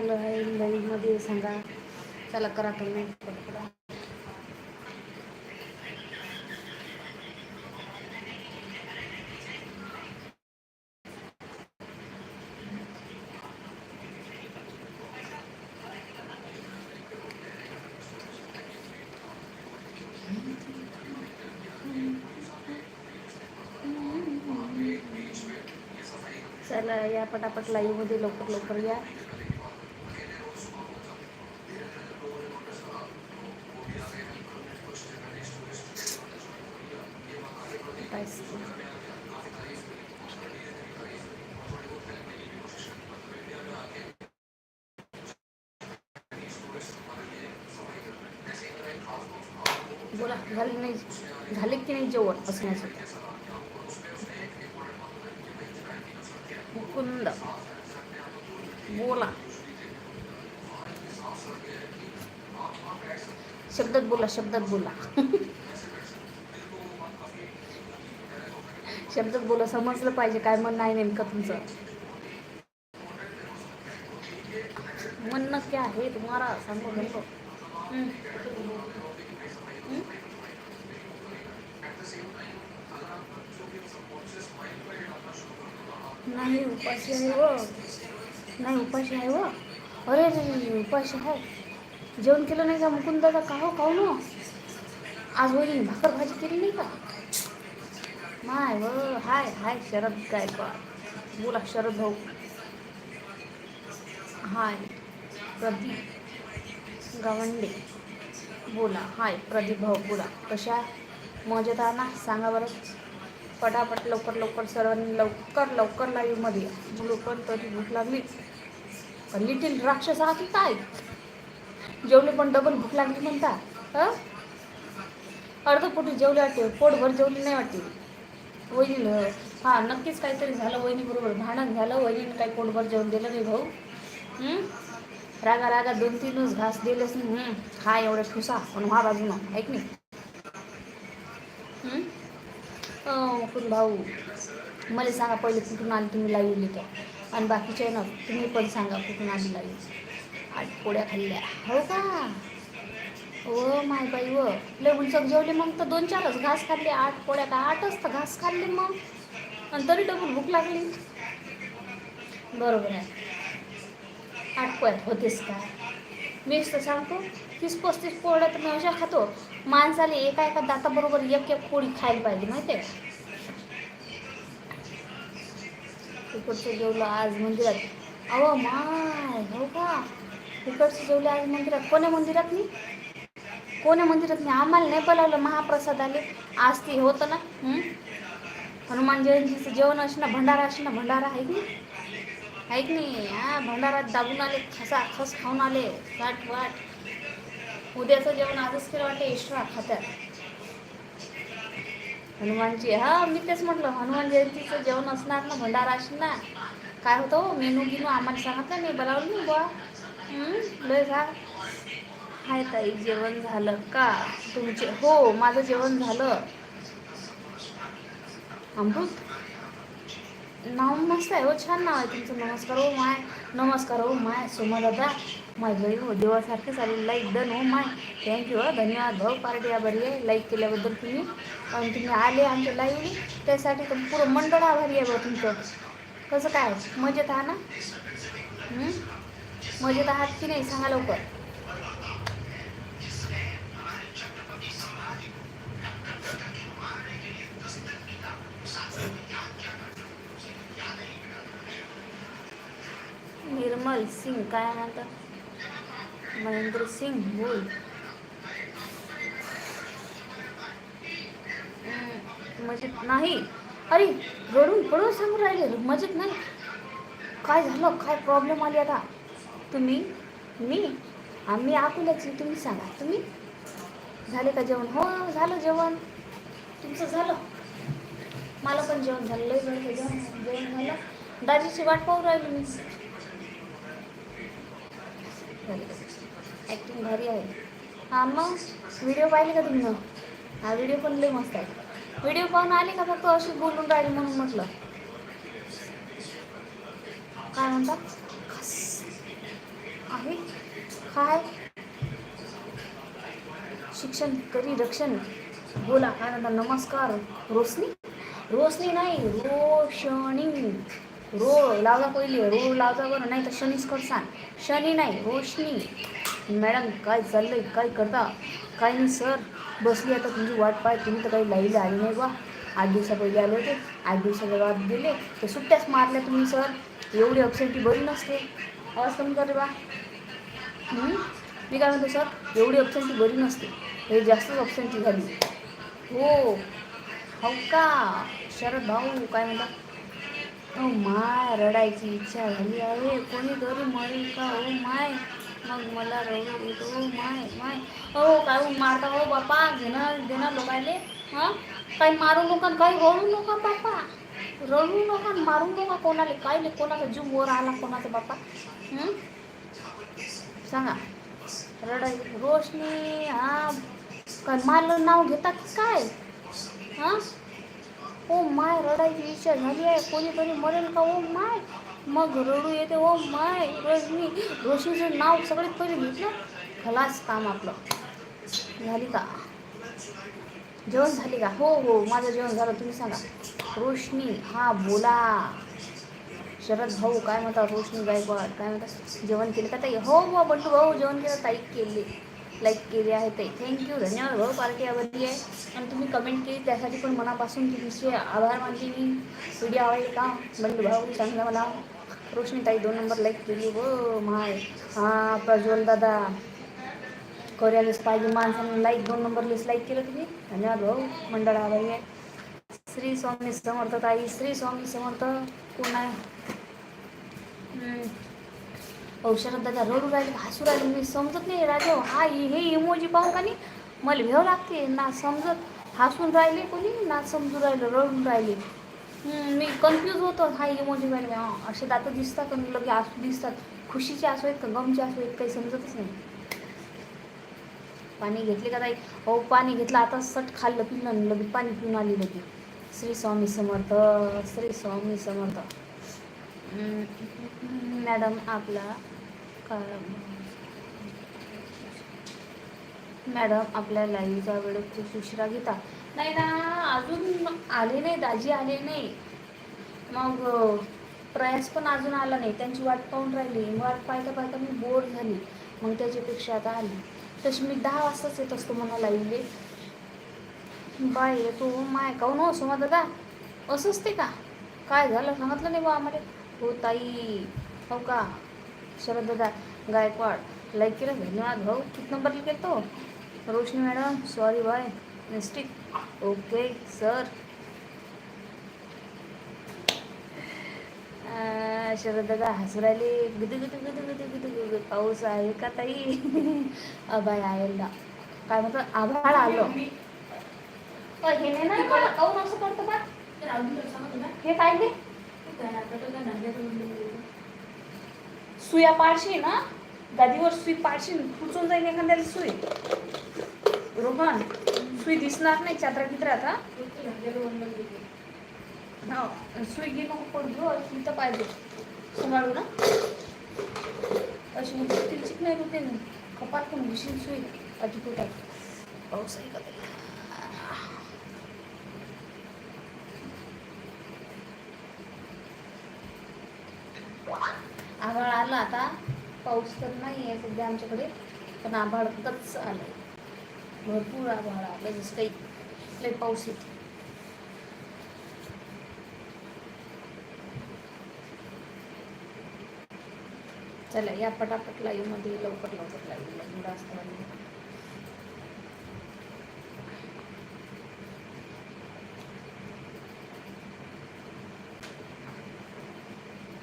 आलं आहे लाईव्हमध्ये सांगा. चला करा कमेंट चला या पटापट लाईव्हमध्ये लवकर लवकर या Nice. बोला झाले नाही झाले की नाही म्हणजे जेवण असण्यासाठी मुकुंद. बोला. शब्दात बोला शब्दात बोला. शब्दात बोला समजलं पाहिजे काय म्हणणं आहे नेमकं तुमचं. म्हणणं क्या आहे? तुम्हाला सांगू नाही उपाशी आहे व. नाही उपाशी आहे व. अरे रे उपाशी आहे. जेवण केलं नाही का मुकुंद दादा? का हो खाऊ न. आज वडील भाकर भाजी केली नाही का? माय व हाय हाय शरद गायकवाड बोला शरद भाऊ. हाय प्रदीप गावंडे. बोला हाय प्रदीप भाऊ बोला. कशा? मजेत आहे ना? सांगा बरं. पटापट लवकर लवकर सर्वांनी लवकर लवकर लाईव्हमध्ये या. मुलं पण तरी भूक लागली पण लिटिल राक्षस आहात की काय जेवले पण डबल भूक लागली म्हणता. हं? अर्ध पोटी जेवले वाटते पोटभर जेवली नाही वाटते. वहिनीला हां नक्कीच काहीतरी झालं वहिनी बरोबर भांडण झालं वहिनीनं काही पोटभर जेवण दिलं नाही भाऊ. रागा रागा दोन तीनच घास दिलेच नाही. एवढं खा ठुसा पण व्हा बाजूनं. ऐक नाही हं? अं, मुकुंद भाऊ. मला सांगा पहिले कुठून आली तुम्ही लाईव्ह लिहितो आणि बाकीचे ना तुम्ही पण सांगा कुठून आली लाईव्ह आठ पोळ्या खाल्ल्या. हो का? ओ माय बाई व लय उलचक जेवले मग तर दोन चारच घास खाल्ले. आठ पोळ्या का आठच तर घास खाल्ले मग. आणि तरी डबल भूक लागली. बरोबर आहे. आठ पोळ्यात होतेच काय मीच तर सांगतो तीस पस्तीस पोळ्या तर मी अशा खातो. माणसाला एका एका दाताबरोबर एक एक पोळी खायला पाहिजे माहिती आहे? तिकडचं जेवलं आज मंदिरात. अहो माय हो का? तिकडचं जेवलं आज मंदिरात. कोण्या मंदिरात मी? कोण्या मंदिरात नाही आम्हाला नाही बोलावलं महाप्रसाद आले. आज ते होतं ना हनुमान जयंतीचं जेवण असणं ना भंडारा असणं ना भंडारा आहे की? आहे की नाही? हा भंडारात दाबून आले खसा खस खाऊन आले. वाट वाट. उद्याचं जेवण आजच केलं वाटते एक्स्ट्रा खात्यात. हनुमानजी हा मी तेच म्हटलं हनुमान जयंतीचं जेवण असणार ना भंडारा ना? काय होतं हो, मेनू गिनू आम्हाला सांगितलं नाही बोलावलं नाही बुवा. लय सांग हाय ताई जेवण झालं का? तुमचे हो माझं जेवण झालं. अमृत? नाव मस्त आहे हो छान नाव आहे तुमचं. नमस्कार हो माय. नमस्कार हो माय. सोमा दादा माय बाई हो. देवासारखे चालेल लाईक डन हो माय. थँक्यू हो. धन्यवाद भाऊ. पार्टी आभारी आहे लाईक केल्याबद्दल तुम्ही. आणि तुम्ही आले आमच्या लाईव्ह त्यासाठी तर पुरं मंडळ आभारी आहे बा तुमचं. कसं काय? मजेत आहा ना? मजेत आहात की नाही? सांगा लवकर. निर्मल सिंग काय म्हणतात महेंद्र सिंग बोल मजेत नाही. अरे रडून पडून सांगून राहिले. मजेत नाही. काय झालं? काय प्रॉब्लेम आली आता? तुम्ही? मी? आम्ही अकोल्याची तुम्ही सांगा. तुम्ही? झाले का जेवण? हो झालं जेवण. तुमचं झालं? मला पण जेवण झालं. लय जेवण जेवण झालं. दाजीची वाट पाहू राहिली मी. ॲक्टिंग भारी आहे. हां मग व्हिडिओ पाहिले का तुम्ही? हा व्हिडिओ पण लय मस्त आहे. व्हिडिओ पाहून आले का फक्त अशी बोलून राहिली म्हणून म्हटलं? काय म्हणता? आहे? काय? शिक्षण करी रक्षण बोला काय म्हणता? नमस्कार. रोशनी? रोशनी नाही रोशनी. रो लावजा पहिले रो लावजा बरं नाही तर शनीच करसान. शनी नाही रोशनी. मॅडम काय चाललंय काय करता? काय नाही सर. बसली आता तुमची वाट पाय तुम्ही तर काही लाईव्ह आली नाही बा आठ दिवसा पहिले आले होते आठ दिवसाच्या बाद गेले. तर सुट्ट्याच मारल्या तुम्ही सर. एवढी अपसेंटी बरी नसते. आवाज कमी कर रे बा. मी काय म्हणतो सर? एवढी अपसेंटी बरी नसते. हे जास्तच अपसेंटी झाली. हो. हो का? शरद भाऊ काय म्हणता? ओ माय रडायची इच्छा झाली आहे. कोणीतरी मरेल का ओ माय मग मला रडू येतो ओ माय माय. हो काय मारता हो बापा घेणार देणार लोकायले हां? काही मारू नका काही रडू नका बापा. रडू नका मारू नका कोणाला काय नाही कोणाचा जीव वर आला कोणाचा बापा सांगा. रडायची रोशनी हा काय मारलं नाव घेतात काय? हां? ओ माय रडायची इच्छा झाली आहे. कोणीतरी मरेल का? ओ माय मग रडू येते. ओ माय रोशनी रोशनीचं नाव सगळ्यात पहिले घेतलं. खलास काम आपलं. झाली का? जेवण झाली का? हो हो माझं जेवण झालं. तुम्ही सांगा. रोशनी हा बोला. शरद भाऊ काय म्हणता रोशनी गायकवाड काय म्हणता? जेवण केलं का ताई? हो हो बंटू भाऊ जेवण केलं ताई केले. लाईक केले आहे ताई थँक्यू धन्यवाद भाऊ पार्टी आवडली आहे आणि तुम्ही कमेंट केली त्यासाठी पण आभार मानते मी व्हिडिओ आवडले का बंटू भाऊ सांगा मला रोशनी ताई दोन नंबर लाईक केली हो माय हा, प्रज्वल दादा कोरियालेस पाहिजे माणसाने लाईक दोन नंबरलेस लाईक केलं तुम्ही धन्यवाद भाऊ मंडळ आभारी आहे श्री स्वामी समर्थ ताई, श्री स्वामी समर्थ आहे औषध दादा रडू राहिले हसू राहिले. मी समजत नाही राजा हा हे इमोजी पाहून का नाही? मला भेव लागते ना समजत. हसून राहिले कोणी ना समजून राहिलं रडून राहिले. मी कन्फ्यूज होतो हा इमोजी पाहिले हां असे दात दिसतात आणि लगे आसू दिसतात. खुशीचे असू आहेत का? गमचे असू आहेत? काही समजतच नाही. पाणी घेतले का ताई? हो पाणी घेतलं आता सट खाल्लं पिल्लं लगे पाणी पिऊन आली लगे. श्री स्वामी समर्थ श्री स्वामी समर्थ. मॅडम आपला मॅडम आपल्या लाईव्हचा वेळ खूप उशिरा घेता. नाही ना अजून आले नाही दाजी आले नाही. मग प्रयास पण अजून आला नाही. त्यांची वाट पाहून राहिली. वाट पाहता पाहता मी बोर झाली. मग त्याच्यापेक्षा आता आली. तशी मी दहा वाजताच येत असतो मला लाईव्हले बाय तू माय काऊन असो सोमा दादा? असंच ते का? काय झालं? सांगितलं नाही बा आम्हाला. हो ताई. हो का? शरद दादा गायकवाड. लाईक केलं? धन्यवाद. भाऊ किती नंबरला केलं तो Roshani madam sorry by mistake okay sir Sharad दादा हसू राहिले. गुदू गुदू गुदू गुदू गुदू गुदू पाऊस आहे का ताई? अबाय आयला काय म्हणतात आभाळ आलं. हे नाही ना असं करतो बा हे काय हे सुया पाडशी ना गादीवर सुई पाडशी खुचून जाईल एखाद्याला सुई. रोहन सुई दिसणार नाही चादरा कित्रात हा? हो, सुई घे नको पडू घेऊ? पाहिजे. सांभाळू ना? अशी उचलतील नाही होते ना कपात पण घुशील सुई अति पाऊस आहे का ताई? आभाळ आलं आता. पाऊस तर नाही आहे सध्या आमच्याकडे पण आभाळ कच आलं भरपूर आभाळ आलं जसं काही लय पाऊस येत चला या पटापट लाईव्हमध्ये लवकर लवकर लाईव्हला मुलं असताना म्हणजे.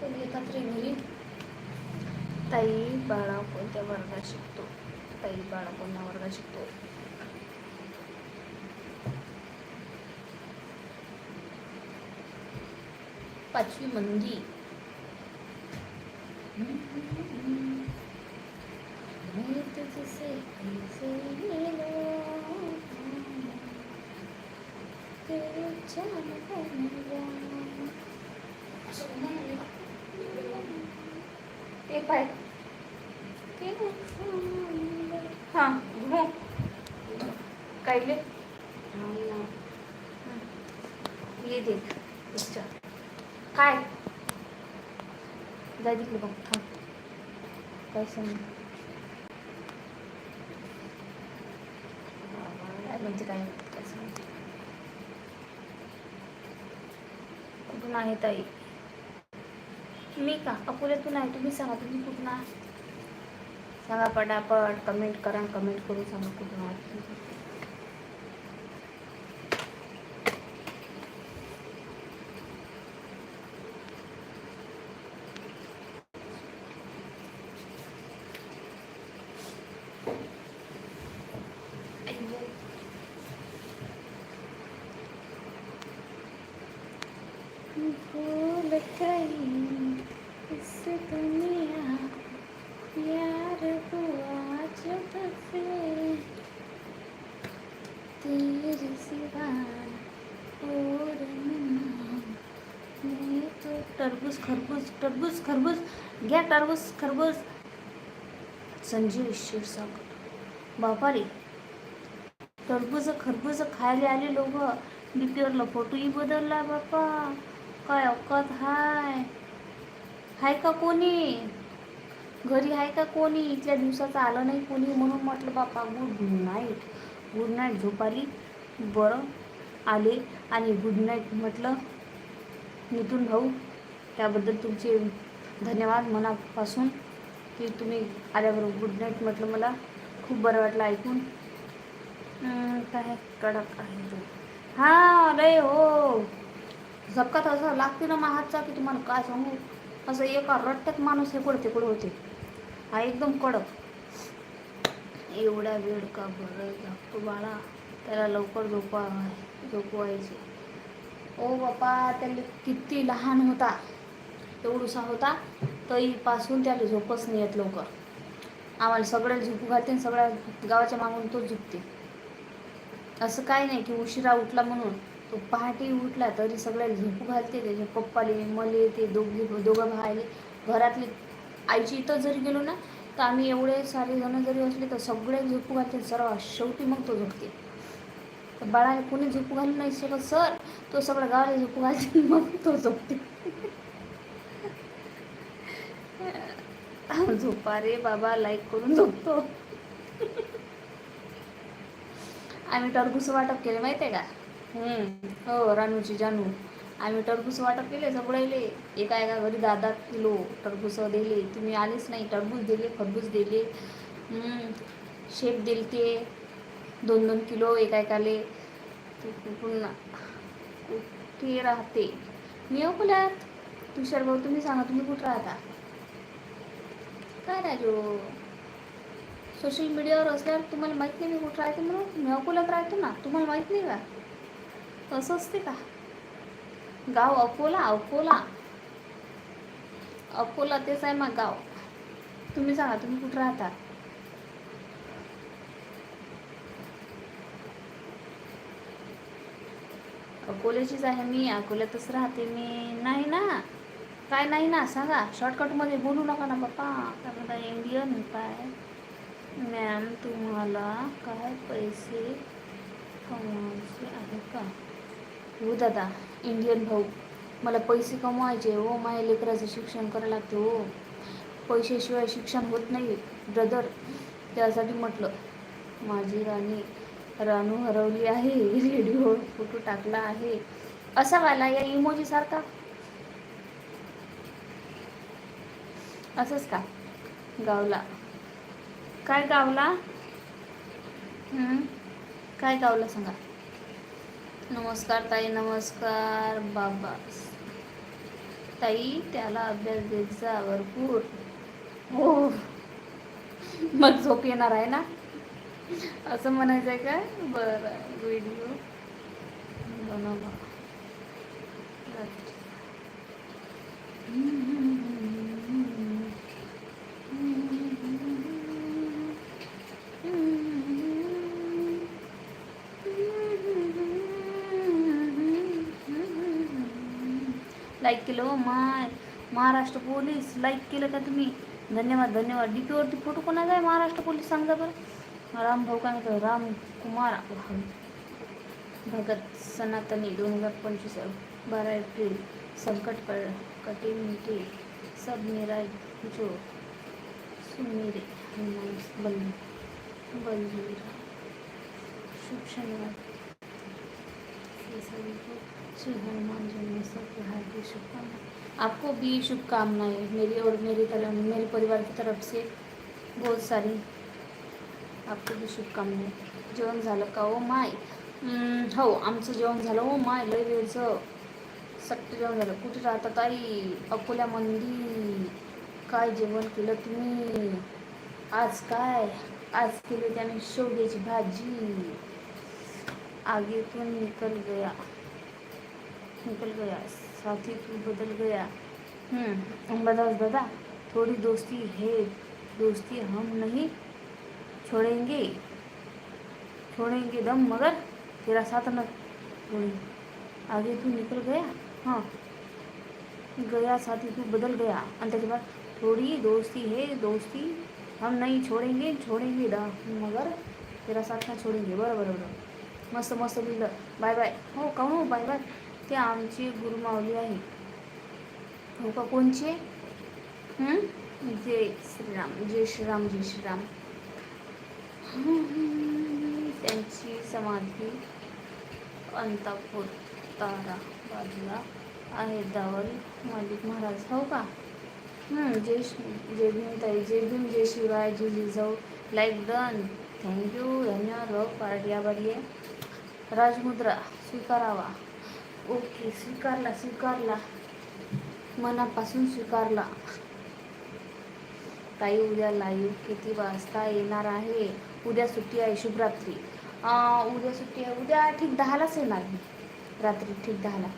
कोणी येतात रे घरी वर्गात शिकतो. काही बाळा कोणत्या वर्गात शिकतो. पाचवी मंदी. मैं एक पाय. हां हो ये काय? जाय तिकडे बघ थांब. काय सांग? म्हणजे काय? काय सांग? कुठून आहे ताई? मी का? अकोल्यातून आहे तुम्ही सांगा तुम्ही कुठून आहे सांगा पटापट कमेंट करा कमेंट करून सांगा कुठून आहात तेरे सिवा और मैं तो टरबूज खरबूज टरबूज खरबूज. घ्या टरबूज खरबूज. संजीव क्षीरसागर बापा रे टरबूज खरबूज खायला आले लोक. डीपीवरला फोटोही बदलला बापा. काय अवकात हाय. हाय का कोणी? घरी आहे का कोणी? इथल्या दिवसाचं आलं नाही कोणी म्हणून म्हटलं बापा गुड नाईट. गुड नाईट झोप आली बरं आले आणि गुड नाईट म्हटलं नितीन भाऊ त्याबद्दल तुमचे धन्यवाद मनापासून की तुम्ही आल्याबरोबर गुड नाईट म्हटलं मला. खूप बरं वाटलं ऐकून. काय कडक आहे तो. हा रे हो. झपकात असं लागते ना हातचा की तुम्हाला काय सांगू? असं एका रट्ट्यात माणूस हेकडं तिकडं होते. हा एकदम कडक. एवढा वेळ का बरं? झपतो बाळा त्याला लवकर झोपा झोपवायचे. ओ बापा त्याला किती लहान होता. एवढूसा होता तरीपासून त्याला झोपच नाही येत लवकर. आम्हाला सगळ्याला झोपू घालते आणि सगळ्या गावाच्या मागून तो झोपते. असं काय नाही की उशिरा उठला म्हणून. तो पहाटे उठला तरी सगळ्याला झोपू घालते. त्याच्या पप्पाले मले ते दोघे दोघं भायले घरातले आईची इथं जरी गेलो ना तर आम्ही एवढे सारे जण जरी असले तर सगळे झोपू घालते सर्व शेवटी मग तो झोपते तर बाळाला कोणी झोपू घालू नाही शकत. सर तो सगळं गावाला झोपू घालते मग तो झोपते झोपा रे बाबा लाईक करून झोपतो. आम्ही टरबूस वाटप केले माहिती आहे का? हम्म. हो रानूची जानू. आम्ही टरबूस वाटप केले सगळ्याले. एका एका घरी दहा दहा किलो टरबूस दिले तुम्ही आलेच नाही. टरबूज दिले खरबूज दिले. शेप दिले ते दोन दोन किलो एका एकाले पुन्हा कुठे राहते? मी अकोल्यात. तुषार भाऊ तुम्ही सांगा तुम्ही कुठं राहता? काय राजू? सोशल मीडियावर असल्यावर तुम्हाला माहीत नाही मी कुठं राहते म्हणून? मी अकोल्यात राहतो ना. तुम्हाला माहीत नाही का? असं असते का? गाव अकोला अकोला. अकोला तेच आहे मग गाव. तुम्ही सांगा तुम्ही कुठं राहता? अकोल्याचीच आहे मी अकोल्यातच राहते मी. नाही ना? काय नाही ना? सांगा शॉर्टकटमध्ये बोलू नका ना बाप्पा काय म्हणता इंडियन काय? मॅम तुम्हाला काय पैसे कमवायचे आहे का? हो दादा. इंडियन भाऊ. मला पैसे कमवायचे हो माझ्या लेकराचं शिक्षण करायला लागते हो. पैशाशिवाय शिक्षण होत नाही ब्रदर त्यासाठी म्हटलं माझी राणी रानू हरवली आहे रेडिओ फोटो टाकला आहे. असा वाला या इमोजीसारखा असंच का? गावला. काय गावला? काय गावला सांगा? नमस्कार ताई नमस्कार बाबा. ताई त्याला अभ्यास देत जा भरपूर. हो. मग झोप येणार आहे ना? असं म्हणायचं आहे का बरं व्हिडिओ बनवा लाईक केलं हो माय. महाराष्ट्र पोलीस लाईक केलं का तुम्ही? धन्यवाद धन्यवाद. डी पीवरती फोटो कोणाचा आहे? महाराष्ट्र पोलीस सांगा बरं. राम भाऊ काय म्हणतो? राम कुमार भगत सनातनी दोन हजार पंचवीस बारा एप्रिल. संकट कर कटे मिटे सब मेरा जो सुमेरे बल बलवीरा. शुभ शनिवार. श्री हनुमान जन्मोत्सव की हार्दिक शुभकामनाएं आपको भी शुभकामनाएं मेरी और मेरी तरफ मेरे परिवार की तरफ से बहुत सारी आपको भी शुभकामनाएं। जेवण झालं का? Oh my. हो आमचं जेवण झालं. ओ माय लय वेळचं सट्ट जेवण झालं. कुठे राहता ताई? अकोल्यामंदी काय जेवण केलं तुम्ही? आज काय? आज केली त्याने शेवग्याची भाजी. आगीतून निकल गया. निकल गया साथी तू बदल गया। हम्म। बताओ दादा थोड़ी दोस्ती है दोस्ती हम नहीं छोड़ेंगे। छोड़ेंगे दम मगर तेरा साथ न छोड़ेंगे आगे तू निकल गया? हाँ। गया साथी तू बदल गया। अंत त्याच्या बाद थोड़ी दोस्ती है दोस्ती हम नहीं छोड़ेंगे छोड़ेंगे दा मगर तेरा साथ ना छोड़ेंगे। बरं बरं बरं मस्त मस्त लिहिलं बाय बाय। हो का हो बाय बाय। ते आमची गुरुमावली आहे. हो का कोणचे? जय श्रीराम जय श्रीराम जय श्रीराम. त्यांची समाधी अंतापूर तारा बाजूला आहे. दावल मालिक महाराज. हो का? जय जय भीमताई जय भीम जय शिवराय जय Jijau. Like done thank you धन्यवाद. हो पार्टी आभारी आहे राजमुद्रा स्वीकारावा. ओके स्वीकारला स्वीकारला. मनापासून स्वीकारला. ताई उद्या लाईव्ह किती वाजता येणार आहे? उद्या सुट्टी आहे शुभरात्री उद्या सुट्टी आहे. उद्या ठीक दहालाच येणार मी. रात्री ठीक दहाला.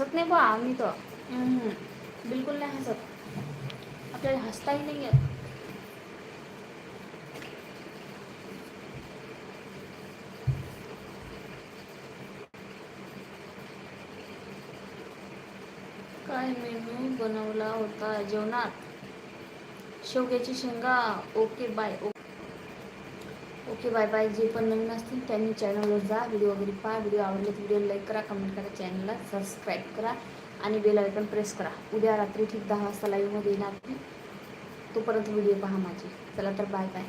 हसत नाही बा आम्ही तर हम्म. बिलकुल नाही हसत। आपल्याला हसताही नाही येत काय मेनू बनवला होता, जेवणात? शेवग्याची शेंगा, okay, bye, okay. Okay bye bye. जे पण नवीन असतील त्यांनी चॅनलवर जा. व्हिडिओ वगैरे पहा. व्हिडिओ आवडले तर व्हिडिओ लाईक करा. कमेंट करा. चॅनलला सबस्क्राईब करा. आणि बेल आयकॉन प्रेस करा. उद्या रात्री ठीक दहा वाजता लाईव्हमध्ये येणार तोपर्यंत व्हिडिओ पहा माझी. चला तर बाय बाय